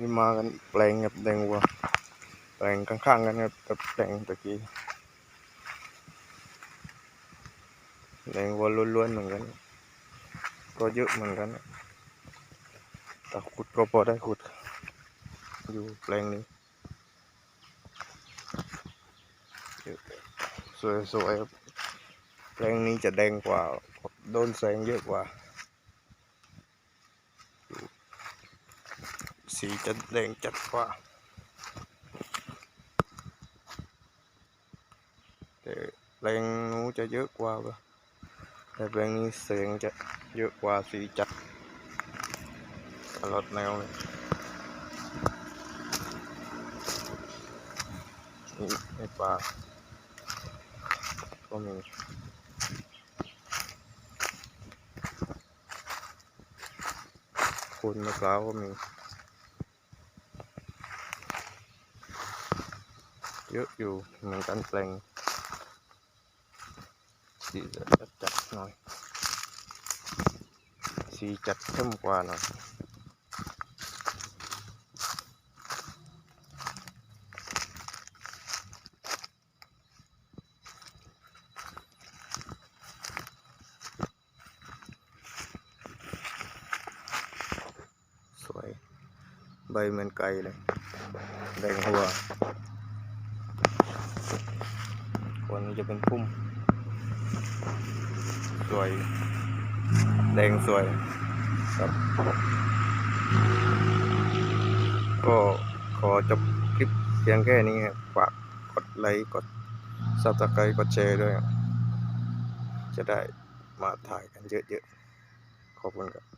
นี่มากันแปลงกับแดงวัวแปลงข้างๆกันครับกับแปลงตะกี้แดงวัวล้วนๆเหมือนกัน ก็เยอะเหมือนกันแต่ขุดก็พอได้ขุด อยู่แปลงนี้สวยๆแปลงนี้จะแดงกว่าโดนแสงเยอะกว่า สีจะแดงจัดกว่าแต่แปลงนู้นจะเยอะกว่าแต่แปลงนี้แสงจะเยอะกว่าสีจัดตลอดแนวเลยนี่ในป่าก็มีคุณมะพร้าวก็มี เยอะอยู่เหมือนกันแปลงสีจะ บนไก่เลยแดงหัวคนจะเป็นพุ่ม สวย แดงสวยครับก็ขอจบคลิปเพียงแค่นี้ครับฝากกดไลค์กดซับสไครต์กดแชร์ด้วย จะได้มาถ่ายกันเยอะๆ ขอบคุณครับ